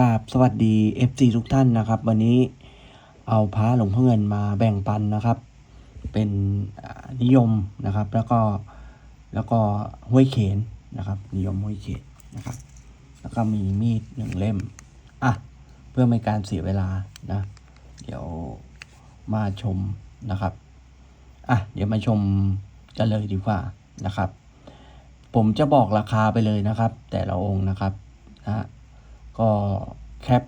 กราบสวัสดี FC ทุกท่านนะครับ วันนี้เอาพระหลวงพ่อเงินมาแบ่งปันนะครับ เป็นนิยมนะครับ แล้วก็แล้วก็ห้วยเขนนะครับ นิยมห้วยเขนนะครับ แล้วก็มีมีดหนึ่งเล่มอะเพื่อไม่การเสียเวลานะ เดี๋ยวมาชมนะครับอะเดี๋ยวมาชมกันเลยดีกว่านะครับ ผมจะบอกราคาไปเลยนะครับ แต่ละองค์นะครับนะ ก็แคป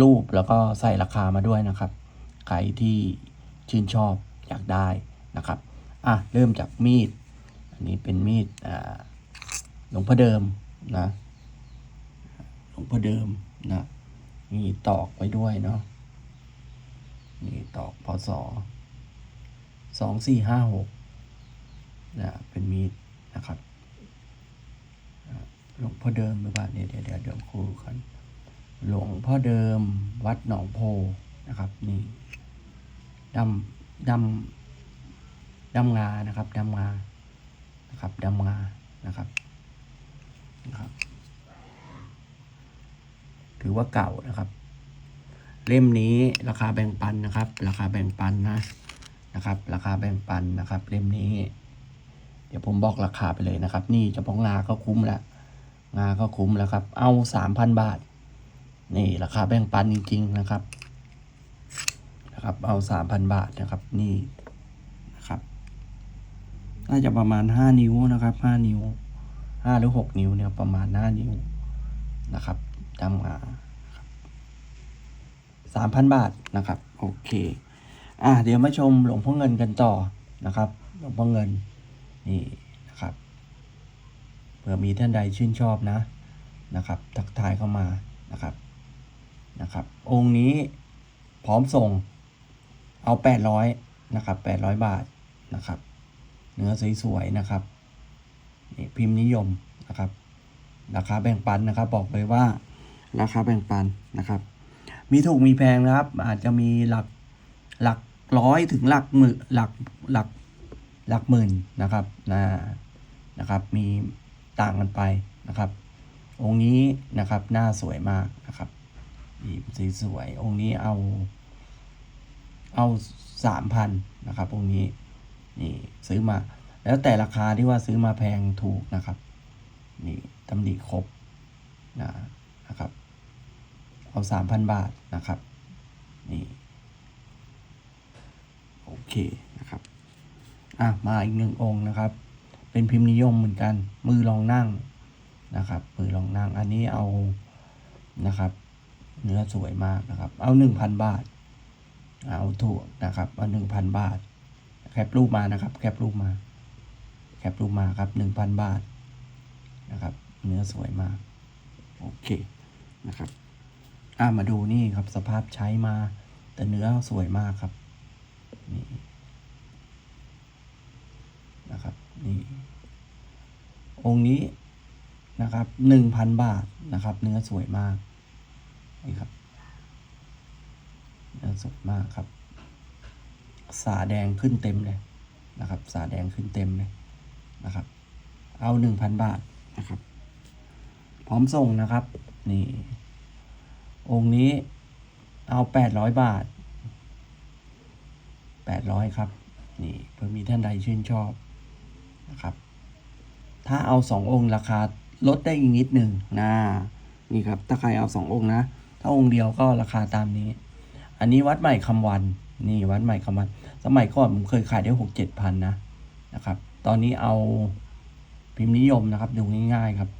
รูปแล้วก็ใส่ราคามาด้วยนะครับ ใครที่ชื่นชอบอยากได้นะครับ อะ เริ่มจากมีด อันนี้เป็นมีดหลวงพ่อเดิมนะ หลวงพ่อเดิมนะ มีตอกไว้ด้วยเนาะ มีตอกพศสองสี่ห้าหกนะ เป็นมีดนะครับ หลวงพ่อเดิมหรือเปล่าเนี่ยเดี๋ยวเดี๋ยวเดี๋ยวครูกัน หลวงพ่อเดิม วัดหนองโพนะครับนี่ดำดำดำงานะครับดำงานะครับดำงานะครับนะครับ ถือว่าเก่านะครับ เล่มนี้ราคาแบ่งปันนะครับ ราคาแบ่งปันนะนะครับ ราคาแบ่งปันนะครับ เล่มนี้ เดี๋ยวผมบอกราคาไปเลยนะครับ นี่เฉพาะงาก็คุ้มล้วงาก็คุ้มแล้วครับ เอาสามพันบาท นี่ราคาแบ่งปันจริง ๆ นะครับ นะครับ เอาสามพันบาทนะครับ นี่นะครับ น่าจะประมาณห้านิ้วนะครับห้านิ้วห้าหรือหกนิ้วเนี่ยประมาณห้านิ้วนะครับจำมาสามพันบาทนะครับ โอเค อะเดี๋ยวมาชมหลวงพ่อเงินกันต่อนะครับ หลวงพ่อเงินนี่นะครับเผื่อมีท่านใดชื่นชอบนะนะครับ ทักทายเข้ามานะครับ นะครับ องค์นี้พร้อมส่งเอา 800นะครับ800 บาทนะครับ เนื้อสวยๆนะครับนี่พิมพ์นิยมนะครับ ราคาแบ่งปันนะครับ บอกเลยว่าราคาแบ่งปันนะครับ มีถูกมีแพงนะครับ อาจจะมีหลักหลักร้อยถึงหลักหมื่นหลักหลักหลักหมื่นนะครับนะนะครับ มีต่างกันไปนะครับ องค์นี้นะครับหน้าสวยมากนะครับ หยิบสวยองค์นี้เอา เอาสามพันนะครับองค์นี้นี่ซื้อมา แล้วแต่ราคาที่ว่าซื้อมาแพงถูกนะครับ นี่ตำหนิครบนะนะครับ เอาสามพันบาทนะครับ นี่โอเคนะครับอะมาอีกหนึ่งองค์นะครับ เป็นพิมพ์นิยมเหมือนกัน มือรองนั่งนะครับ มือรองนั่งอันนี้เอานะครับ เนื้อสวยมากนะครับ เอาหนึ่งพันบาท เอาถูกนะครับ เอาหนึ่งพันบาท แคปรูปมานะครับ แคปรูปมา แคปรูปมาครับหนึ่งพันบาทนะครับ เนื้อสวยมาก โอเคนะครับอ่ามาดูนี่ครับสภาพใช้มา แต่เนื้อสวยมากครับ นี่นะครับนี่องค์นี้นะครับหนึ่งพันบาทนะครับ เนื้อสวยมาก นี่ครับเนื้อสดมากครับ สาแดงขึ้นเต็มเลยนะครับ สาแดงขึ้นเต็มเลยนะครับ เอาหนึ่งพันบาทนะครับ พร้อมส่งนะครับ นี่ องค์นี้เอาแปดร้อยบาทแปดร้อยครับ นี่เพื่อมีท่านใดชื่นชอบนะครับ ถ้าเอาสององค์ราคาลดได้อีกนิดหนึ่งนะนี่ครับ ถ้าใครเอาสององค์นะ ถ้าองค์เดียวก็ราคาตามนี้ อันนี้วัดใหม่คำวัน นี่วัดใหม่คำวัน สมัยก่อนผมเคยขายได้หกเจ็ดพันนะนะครับ ตอนนี้เอาพิมพ์นิยมนะครับ ดูง่ายๆครับ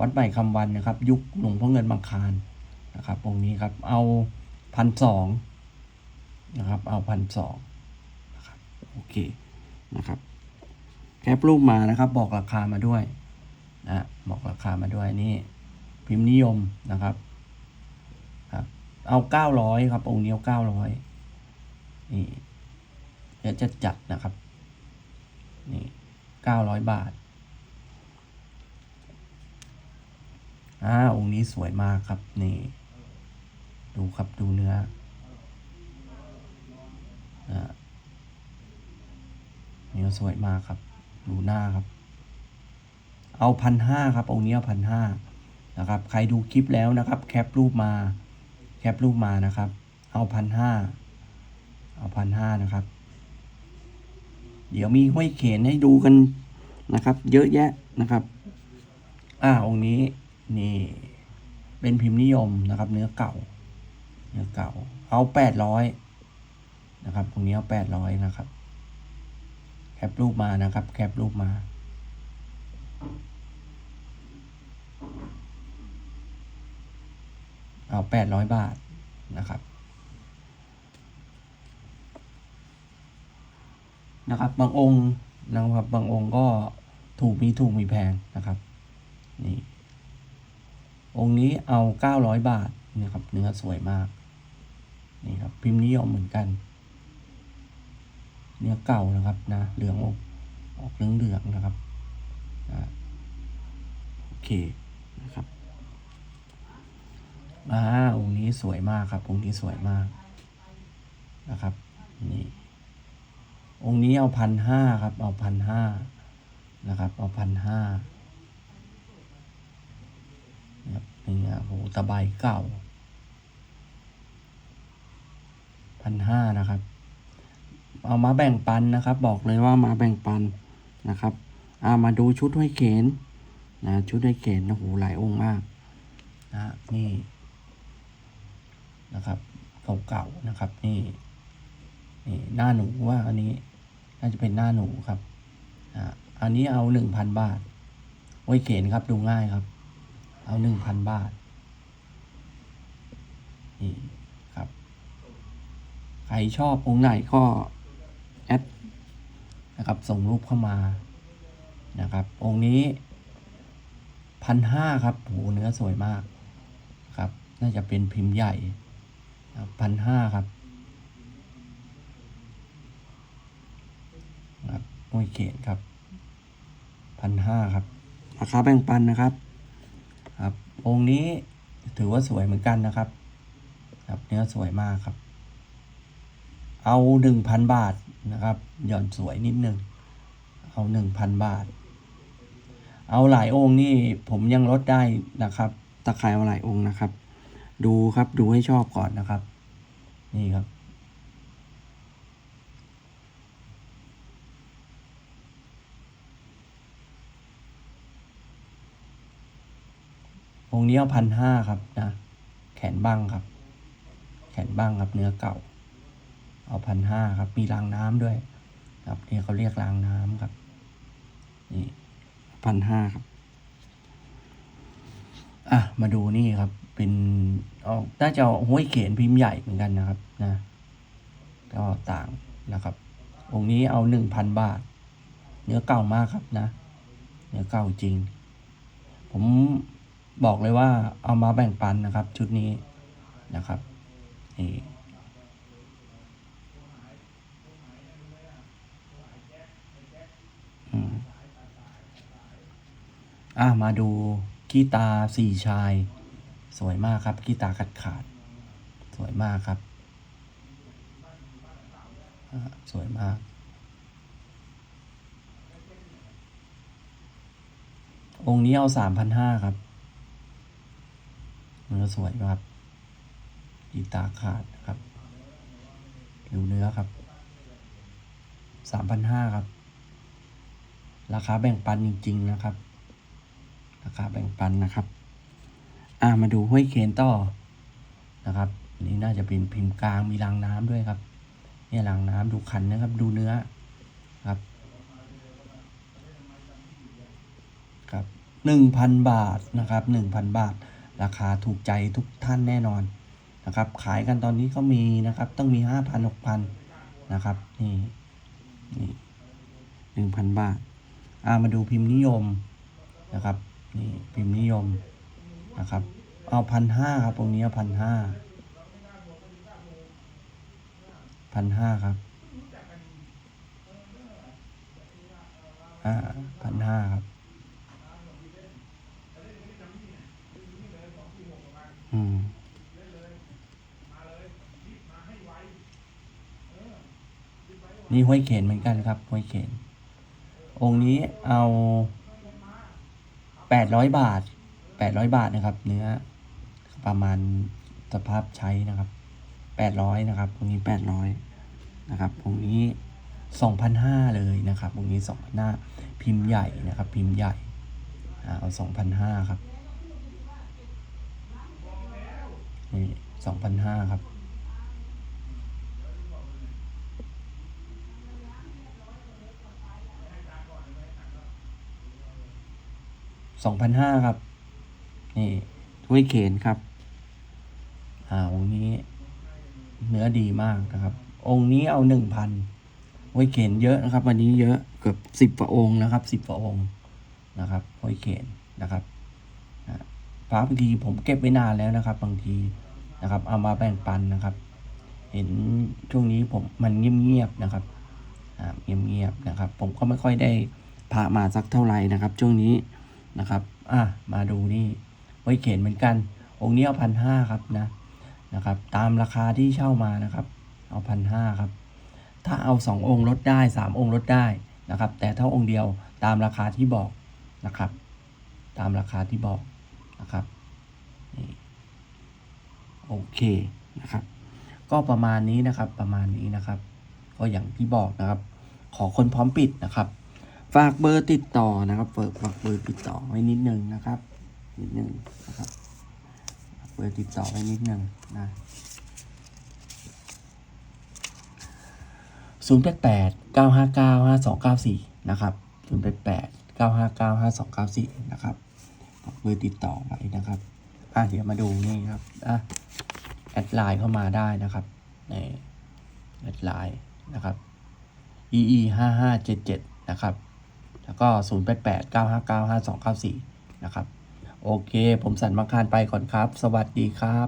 วัดใหม่คำวันนะครับ ยุคหลวงพ่อเงินบางคารนะครับองค์นี้ครับ เอาพันสองนะครับ เอาพันสองนะครับ โอเคนะครับแคปรูปมานะครับ บอกราคามาด้วยนะบอกราคามาด้วยนี่ พิมพ์นิยมนะครับ เอาเก้าร้อยครับ องค์นี้เอาเก้าร้อยนี่เดี๋ยวจะจัดนะครับ นี่เก้าร้อยบาท อ่า องค์นี้สวยมากครับ นี่ ดูครับดูเนื้อเนื้อสวยมากครับ ดูหน้าครับ เอาพันห้าครับ องค์นี้เอาพันห้านะครับ ใครดูคลิปแล้วนะครับ แคปรูปมา ปรูปมานะครับ เอาพันห้าเอาพันห้านะครับ เดี๋ยวมีห้อยเขนให้ดูกันนะครับ เยอะแยะนะครับ อ่าองค์นี้นี่ เป็นพิมพ์นิยมนะครับ เนื้อเก่า เนื้อเก่า เอาแปดร้อยนะครับตรงนี้เอาแปดร้อยนะครับ แคปรูปมานะครับ แคปรูปมา เอาแปดร้อยบาทนะครับนะครับ บางองค์นะครับบางองค์ก็ถูกมีถูกมีแพงนะครับนี่องค์นี้เอาเก้าร้อยบาทนะครับเนื้อสวยมากนี่ครับพิมพ์นิยมเหมือนกัน เนื้อเก่านะครับนะเหลืองออกออกเหลืองเหลืองๆนะครับนะโอเคนะครับ อ่าองค์นี้สวยมากครับ องค์นี้สวยมากนะครับ นี่ องค์นี้เอาพันห้าครับ เอาพันห้านะครับ เอาพันห้านะครับนี่โอ้โหตะไบเก่าพันห้านะครับ เอามาแบ่งปันนะครับ บอกเลยว่ามาแบ่งปันนะครับอามาดูชุดห้อยเขนนะชุดห้อยเขนโอ้โหหลายองค์มากนะนี่ นะครับเก่าๆนะครับนี่นี่หน้าหนูว่าอันนี้น่าจะเป็นหน้าหนูครับอ่าอันนี้เอาหนึ่งพันบาทห้อยเขนครับดูง่ายครับ เอาหนึ่งพันบาทนี่ครับใครชอบองค์ไหนก็แอดนะครับส่งรูปเข้ามานะครับ องค์นี้พันห้าครับโหเนื้อสวยมากครับ น่าจะเป็นพิมพ์ใหญ่ พันห้าครับครับมวยเขนครับพันห้าครับราคาแบ่งปันนะครับ ครับ องค์นี้ถือว่าสวยเหมือนกันนะครับ ครับเนื้อสวยมากครับ เอาหนึ่งพันบาทนะครับ หย่อนสวยนิดนึง เอาหนึ่งพันบาท เอาหลายองค์นี่ผมยังลดได้นะครับ ตะไคร้เอาหลายองค์นะครับ ดูครับดูให้ชอบก่อนนะครับ นี่ครับ องนี้เอาพันห้าครับนะ แขนบ้างครับ แขนบ้างครับเนื้อเก่า เอาพันห้าครับ มีรางน้ำด้วย ครับนี่เขาเรียกรางน้ำครับ นี่พันห้าครับ อะ มาดูนี่ครับ เป็นออกน่าจะห้วยเขนพิมพ์ใหญ่เหมือนกันนะครับนะก็ต่างนะครับ องค์นี้เอาหนึ่งพันบาท เนื้อเก่ามากครับนะ เนื้อเก่าจริง ผมบอกเลยว่าเอามาแบ่งปันนะครับ ชุดนี้นะครับนี่อะมาดูกีตาร์สี่ชาย สวยมากครับกีตาร์ขาดขาด สวยมากครับ สวยมาก องค์นี้เอาสามพันห้าครับเนื้อสวยครับกีตาร์ขาดนะครับดูเนื้อครับสามพันห้าครับ ราคาแบ่งปันจริง ๆ นะครับ ราคาแบ่งปันนะครับ อ่ามาดูห้วยเคนต่อนะครับนี่น่าจะเป็นพิมพ์กลางมีรางน้ำด้วยครับเนี่ยรางน้ำดูขันนะครับ ดูเนื้อครับครับหนึ่งพันบาทนะครับหนึ่งพันบาท ราคาถูกใจทุกท่านแน่นอนนะครับ ขายกันตอนนี้ก็มีนะครับ ต้องมีห้าพันหกพันนะครับนี่นี่หนึ่งพันบาทอ่ามาดูพิมพ์นิยมนะครับนี่พิมพ์นิยม นะครับ เอาพันห้าครับ ตรงนี้พันห้าพันห้าครับอ่าพันห้าครับ อืมนี่ห้วยเขนเหมือนกันครับห้วยเขนองค์นี้เอาแปดร้อยบาท แปดร้อยบาทนะครับ เนื้อประมาณสภาพใช้นะครับแปดร้อยนะครับตรงนี้แปดร้อยนะครับตรงนี้สองพันห้าเลยนะครับตรงนี้สองพันห้าพิมพ์ใหญ่นะครับ พิมพ์ใหญ่เอาสองพันห้าครับนี่สองพันห้าครับสองพันห้าครับ นี่ถ้วยเขนครับ อ่าองค์นี้ เนื้อดีมากนะครับ องค์นี้เอาหนึ่งพันถ้วยเขนเยอะนะครับ วันนี้เยอะเกือบสิบกว่าองค์นะครับสิบกว่าองค์นะครับถ้วยเขนนะครับอ่าพระบางทีผมเก็บไว้นานแล้วนะครับ บางทีนะครับ เอามาแบ่งปันนะครับ เห็นช่วงนี้ผมมันเงียบๆนะครับอ่าเงียบๆนะครับ ผมก็ไม่ค่อยได้พามาสักเท่าไหร่นะครับ ช่วงนี้นะครับ อะมาดูนี่ ไว้เขียนเหมือนกัน องค์นี้เอาพันห้าครับนะนะครับ ตามราคาที่เช่ามานะครับ เอาพันห้าครับ ถ้าเอาสององค์ลดได้สามองค์ลดได้นะครับ แต่ถ้าองค์เดียวตามราคาที่บอกนะครับ ตามราคาที่บอกนะครับโอเคนะครับ ก็ประมาณนี้นะครับประมาณนี้นะครับ ก็อย่างที่บอกนะครับ ขอคนพร้อมปิดนะครับ ฝากเบอร์ติดต่อนะครับฝากฝากเบอร์ติดต่อไว้นิดนึงนะครับ นิดนึงนะครับเบอร์ติดต่อไว้นิดนึงนะศูนย์แปดแปดเก้าห้าเก้าห้าสองเก้าสี่นะครับศูนย์แปดแปดเก้าห้าเก้าห้าสองเก้าสี่นะครับเบอร์ติดต่อไว้นะครับอะเดี๋ยวมาดูนี่ครับอะแอดไลน์เข้ามาได้นะครับในแอดไลน์นะครับ EE ห้าห้าเจ็ดเจ็ดนะครับ แล้วก็ศูนย์แปดแปดเก้าห้าเก้าห้าสองเก้าสี่นะครับ โอเค ผมสันมังคารไปก่อนครับ สวัสดีครับ